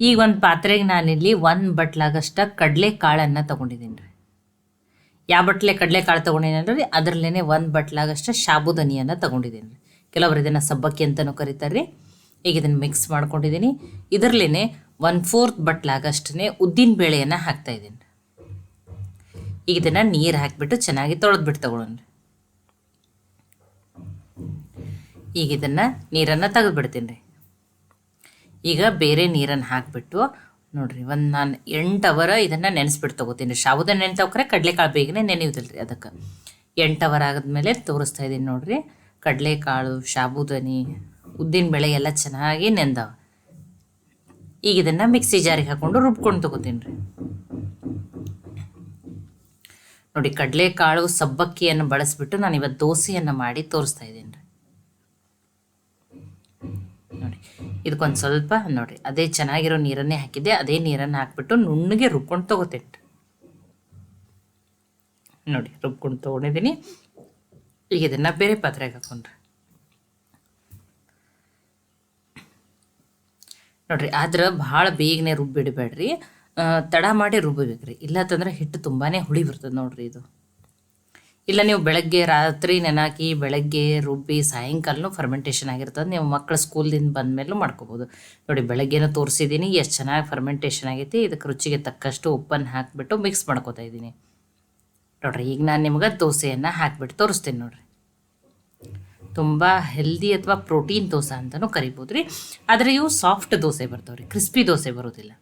ಈಗ ಒಂದು ಪಾತ್ರೆಗೆ ನಾನಿಲ್ಲಿ ಒಂದು ಬಟ್ಲಾಗಷ್ಟ ಕಡಲೆ ಕಾಳನ್ನು ತೊಗೊಂಡಿದ್ದೀನಿ ರೀ. ಯಾವ ಬಟ್ಲೆ ಕಡಲೆ ಕಾಳು ತೊಗೊಂಡಿದ್ದೀನಿ ರೀ ಅದರಲ್ಲೇ ಒಂದು ಬಟ್ಲಾಗಷ್ಟ ಸಾಬುದನಿಯನ್ನು ತೊಗೊಂಡಿದ್ದೀನಿ ರೀ. ಕೆಲವರು ಇದನ್ನು ಸಬ್ಬಕ್ಕಿ ಅಂತಲೂ ಕರೀತಾರೆ ರೀ. ಈಗ ಇದನ್ನು ಮಿಕ್ಸ್ ಮಾಡ್ಕೊಂಡಿದ್ದೀನಿ ಇದರಲ್ಲೇ ಒನ್ ಫೋರ್ತ್ ಬಟ್ಲಾಗಷ್ಟೇ ಉದ್ದಿನ ಬೇಳೆಯನ್ನು ಹಾಕ್ತಾಯಿದ್ದೀನಿ ಈಗ ಇದನ್ನು ನೀರು ಹಾಕಿಬಿಟ್ಟು ಚೆನ್ನಾಗಿ ತೊಳೆದ್ಬಿಟ್ಟು ತಗೊಳ್ಳೋಣ ಈಗ ಇದನ್ನು ನೀರನ್ನು ತೆಗೆದುಬಿಡ್ತೀನಿ ರೀ. ಈಗ ಬೇರೆ ನೀರನ್ನು ಹಾಕಿಬಿಟ್ಟು ನೋಡಿರಿ ಒಂದು ನಾನು ಎಂಟು ಅವರ ಇದನ್ನು ನೆನೆಸ್ಬಿಟ್ಟು ತೊಗೋತೀನಿ ಸಾಬುದ ನೆನೆತವ್ರೆ ಕಡಲೆಕಾಳು ಬೇಗನೆ ನೆನೆಯುವುದಿಲ್ಲ ರೀ ಅದಕ್ಕೆ. ಎಂಟು ಅವರ್ ಆದಮೇಲೆ ತೋರಿಸ್ತಾ ಇದ್ದೀನಿ ನೋಡಿರಿ. ಕಡಲೆಕಾಳು ಸಾಬುದನಿ ಉದ್ದಿನ ಬೇಳೆ ಎಲ್ಲ ಚೆನ್ನಾಗಿ ನೆಂದವ. ಈಗ ಇದನ್ನು ಮಿಕ್ಸಿ ಜಾರಿಗೆ ಹಾಕ್ಕೊಂಡು ರುಬ್ಕೊಂಡು ತಗೋತೀನಿ ರೀ. ನೋಡಿ ಕಡಲೆಕಾಳು ಸಬ್ಬಕ್ಕಿಯನ್ನು ಬಳಸಿಬಿಟ್ಟು ನಾನು ಇವತ್ತು ದೋಸೆಯನ್ನು ಮಾಡಿ ತೋರಿಸ್ತಾ ಇದ್ದೀನಿ ರೀ ನೋಡಿ ಇದಕ್ಕೊಂದು ಸ್ವಲ್ಪ ನೋಡಿ ಅದೇ ಚೆನ್ನಾಗಿರೋ ನೀರನ್ನೇ ಹಾಕಿದ್ದೆ, ಅದೇ ನೀರನ್ನು ಹಾಕ್ಬಿಟ್ಟು ನುಣ್ಣಗೆ ರುಬ್ಕೊಂಡು ತೊಗೋತೀನಿ ನೋಡಿ ರುಬ್ಕೊಂಡು ತೊಗೊಂಡಿದ್ದೀನಿ ಈಗ ಇದನ್ನ ಬೇರೆ ಪಾತ್ರೆಗೆ ಹಾಕೊಂಡ್ರಿ. ನೋಡ್ರಿ, ಆದ್ರೆ ಭಾಳ ಬೇಗನೆ ರುಬ್ಬಿಡಬೇಡ್ರಿ. ತಡ ಮಾಡಿ ರುಬ್ಬಬೇಕ್ರಿ ಇಲ್ಲತ್ತಂದ್ರೆ ಹಿಟ್ಟು ತುಂಬಾನೇ ಹುಳಿ ಬರ್ತದೆ ನೋಡ್ರಿ ಇದು. ಇಲ್ಲ ನೀವು ಬೆಳಗ್ಗೆ ರಾತ್ರಿ ನೆನಾಕಿ, ಬೆಳಗ್ಗೆ ರುಬ್ಬಿ ಸಾಯಂಕಾಲನೂ ಫರ್ಮೆಂಟೇಷನ್ ಆಗಿರ್ತದೆ. ನೀವು ಮಕ್ಕಳು ಸ್ಕೂಲ್ದಿಂದ ಬಂದ ಮೇಲೂ ಮಾಡ್ಕೋಬೋದು. ನೋಡಿ, ಬೆಳಗ್ಗೆನೂ ತೋರಿಸಿದ್ದೀನಿ ಎಷ್ಟು ಚೆನ್ನಾಗಿ ಫರ್ಮೆಂಟೇಷನ್ ಆಗೈತಿ. ಇದಕ್ಕೆ ರುಚಿಗೆ ತಕ್ಕಷ್ಟು ಉಪ್ಪನ್ನು ಹಾಕಿಬಿಟ್ಟು ಮಿಕ್ಸ್ ಮಾಡ್ಕೋತಾ ಇದ್ದೀನಿ ನೋಡ್ರಿ, ಈಗ ನಾನು ನಿಮ್ಗೆ ದೋಸೆಯನ್ನು ಹಾಕಿಬಿಟ್ಟು ತೋರಿಸ್ತೀನಿ ನೋಡ್ರಿ. ತುಂಬ ಹೆಲ್ದಿ ಅಥವಾ ಪ್ರೋಟೀನ್ ದೋಸೆ ಅಂತಲೂ ಕರಿಬೋದು ರೀ ಆದರೆ ಇವು ಸಾಫ್ಟ್ ದೋಸೆ ಬರ್ತಾವೆ ರೀ ಕ್ರಿಸ್ಪಿ ದೋಸೆ ಬರೋದಿಲ್ಲ.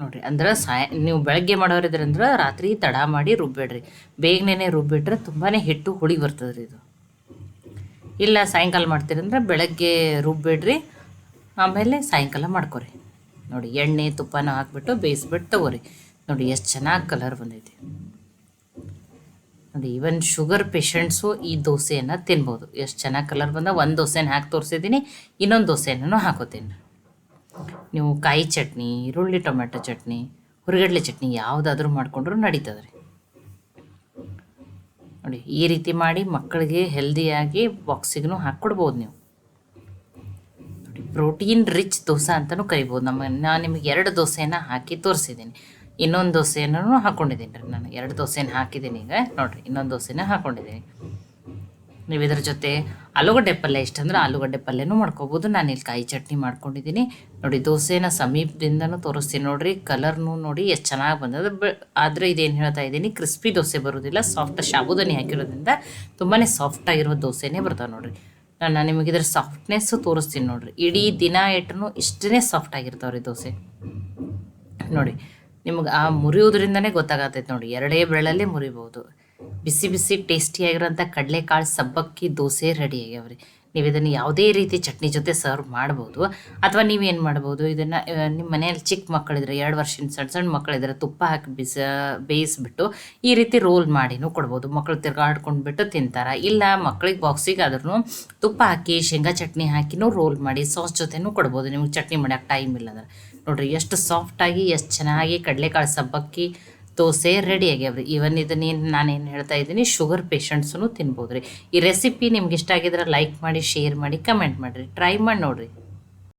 ನೋಡಿರಿ, ಅಂದ್ರೆ ಸಾಯ, ನೀವು ಬೆಳಗ್ಗೆ ಮಾಡೋರಿದ್ರಂದ್ರೆ ರಾತ್ರಿ ತಡ ಮಾಡಿ ರುಬ್ಬೇಡ್ರಿ. ಬೇಗನೆ ರುಬ್ಬಿಟ್ರೆ ತುಂಬಾ ಹಿಟ್ಟು ಹುಳಿ ಬರ್ತದೆ ರೀ ಇದು. ಇಲ್ಲ ಸಾಯಂಕಾಲ ಮಾಡ್ತೀರಂದ್ರೆ ಬೆಳಗ್ಗೆ ರುಬ್ಬಿಡ್ರಿ, ಆಮೇಲೆ ಸಾಯಂಕಾಲ ಮಾಡ್ಕೊರಿ. ನೋಡಿ, ಎಣ್ಣೆ ತುಪ್ಪನ ಹಾಕ್ಬಿಟ್ಟು ಬೇಯಿಸ್ಬಿಟ್ಟು ತಗೋರಿ. ನೋಡಿ, ಎಷ್ಟು ಚೆನ್ನಾಗಿ ಕಲರ್ ಬಂದೈತಿ. ನೋಡಿ, ಈವನ್ ಶುಗರ್ ಪೇಷಂಟ್ಸು ಈ ದೋಸೆಯನ್ನು ತಿನ್ಬೋದು. ಎಷ್ಟು ಚೆನ್ನಾಗಿ ಕಲರ್ ಬಂದ, ಒಂದು ದೋಸೆನ ಹಾಕಿ ತೋರಿಸಿದ್ದೀನಿ ಇನ್ನೊಂದು ದೋಸೆಯನ್ನು ಹಾಕೋತೀನಿ. ನೀವು ಕಾಯಿ ಚಟ್ನಿ, ಈರುಳ್ಳಿ, ಟೊಮೆಟೊ ಚಟ್ನಿ, ಹುರಿಗಡ್ಲೆ ಚಟ್ನಿ ಯಾವುದಾದ್ರೂ ಮಾಡಿಕೊಂಡ್ರೂ ನಡೀತದೆ ರೀ ನೋಡಿ, ಈ ರೀತಿ ಮಾಡಿ ಮಕ್ಕಳಿಗೆ ಹೆಲ್ದಿಯಾಗಿ ಬಾಕ್ಸಿಗೂ ಹಾಕ್ಕೊಡ್ಬೋದು ನೀವು. ಪ್ರೋಟೀನ್ ರಿಚ್ ದೋಸೆ ಅಂತಲೂ ಕರಿಬೋದು. ನಮ್ಮ, ನಾನು ನಿಮಗೆ ಎರಡು ದೋಸೆನ ಹಾಕಿ ತೋರಿಸಿದ್ದೀನಿ ಇನ್ನೊಂದು ದೋಸೆಯನ್ನು ಹಾಕ್ಕೊಂಡಿದ್ದೀನಿ ರೀ ನಾನು. ಎರಡು ದೋಸೆನ ಹಾಕಿದ್ದೀನಿ ಈಗ. ನೋಡಿರಿ, ಇನ್ನೊಂದು ದೋಸೆನ ಹಾಕ್ಕೊಂಡಿದ್ದೀನಿ ನೀವು ಇದ್ರ ಜೊತೆ ಆಲೂಗಡ್ಡೆ ಪಲ್ಯ ಇಷ್ಟ ಅಂದ್ರೆ ಆಲೂಗಡ್ಡೆ ಪಲ್ಯನೂ ಮಾಡ್ಕೋಬೋದು. ನಾನು ಇಲ್ಲಿ ಕಾಯಿ ಚಟ್ನಿ ಮಾಡ್ಕೊಂಡಿದ್ದೀನಿ. ನೋಡಿ, ದೋಸೆನ ಸಮೀಪದಿಂದನೂ ತೋರಿಸ್ತೀನಿ ನೋಡಿರಿ. ಕಲರ್ನು ನೋಡಿ ಎಷ್ಟು ಚೆನ್ನಾಗಿ ಬಂದದ. ಆದರೆ ಇದೇನು ಹೇಳ್ತಾ ಇದ್ದೀನಿ, ಕ್ರಿಸ್ಪಿ ದೋಸೆ ಬರೋದಿಲ್ಲ. ಸಾಫ್ಟ್ ಸಾಬುದಾನಿ ಹಾಕಿರೋದ್ರಿಂದ ತುಂಬಾ ಸಾಫ್ಟಾಗಿರೋ ದೋಸೆನೇ ಬರ್ತಾವೆ ನೋಡಿರಿ. ನಾನು ನಿಮಗೆ ಇದ್ರ ಸಾಫ್ಟ್ನೆಸ್ಸು ತೋರಿಸ್ತೀನಿ ನೋಡಿರಿ. ಇಡೀ ದಿನ ಇಟ್ಟನು ಇಷ್ಟನೇ ಸಾಫ್ಟ್ ಆಗಿರ್ತಾವ್ರಿ ದೋಸೆ. ನೋಡಿ, ನಿಮ್ಗೆ ಆ ಮುರಿಯೋದ್ರಿಂದನೇ ಗೊತ್ತಾಗತ್ತೈತೆ ನೋಡಿ ಎರಡೇ ಬೆರಳಲ್ಲೇ ಮುರಿಬೋದು. ಬಿಸಿ ಬಿಸಿ ಟೇಸ್ಟಿಯಾಗಿರೋಂಥ ಕಡಲೆಕಾಳು ಸಬ್ಬಕ್ಕಿ ದೋಸೆ ರೆಡಿ ಆಗ್ಯಾವ್ರಿ. ನೀವು ಇದನ್ನು ಯಾವುದೇ ರೀತಿ ಚಟ್ನಿ ಜೊತೆ ಸರ್ವ್ ಮಾಡ್ಬೋದು. ಅಥವಾ ನೀವೇನು ಮಾಡ್ಬೋದು, ಇದನ್ನು ನಿಮ್ಮ ಮನೆಯಲ್ಲಿ ಚಿಕ್ಕ ಮಕ್ಕಳಿದ್ರೆ ಎರಡು ವರ್ಷದ ಸಣ್ಣ ಸಣ್ಣ ಮಕ್ಕಳಿದ್ರೆ ತುಪ್ಪ ಹಾಕಿ ಬಿಸ, ಬೇಯಿಸ್ಬಿಟ್ಟು ಈ ರೀತಿ ರೋಲ್ ಮಾಡಿನೂ ಕೊಡ್ಬೋದು. ಮಕ್ಕಳು ತಿರ್ಗಾಡ್ಕೊಂಡ್ಬಿಟ್ಟು ತಿಂತಾರೆ. ಇಲ್ಲ ಮಕ್ಳಿಗೆ ಬಾಕ್ಸಿಗೆ ಆದ್ರೂ ತುಪ್ಪ ಹಾಕಿ, ಶೇಂಗಾ ಚಟ್ನಿ ಹಾಕಿನೂ ರೋಲ್ ಮಾಡಿ ಸಾಸ್ ಜೊತೆನೂ ಕೊಡ್ಬೋದು. ನಿಮ್ಗೆ ಚಟ್ನಿ ಮಾಡೋಕ್ಕೆ ಟೈಮ್ ಇಲ್ಲ ಅಂದ್ರೆ ನೋಡಿರಿ, ಎಷ್ಟು ಸಾಫ್ಟಾಗಿ ಎಷ್ಟು ಚೆನ್ನಾಗಿ ಕಡಲೆಕಾಳು ಸಬ್ಬಕ್ಕಿ ದೋಸೆ ರೆಡಿ ಆಗ್ಯಾವ್ರಿ. ಇವನ್ ಇದನ್ನೇನು ನಾನೇನು ಹೇಳ್ತಾ ಇದ್ದೀನಿ ಶುಗರ್ ಪೇಷಂಟ್ಸೂ ತಿನ್ಬೋದು ರೀ ಈ ರೆಸಿಪಿ ನಿಮ್ಗೆ ಇಷ್ಟ ಆಗಿದ್ರೆ ಲೈಕ್ ಮಾಡಿ ಶೇರ್ ಮಾಡಿ ಕಮೆಂಟ್ ಮಾಡಿರಿ. ಟ್ರೈ ಮಾಡಿ ನೋಡಿರಿ.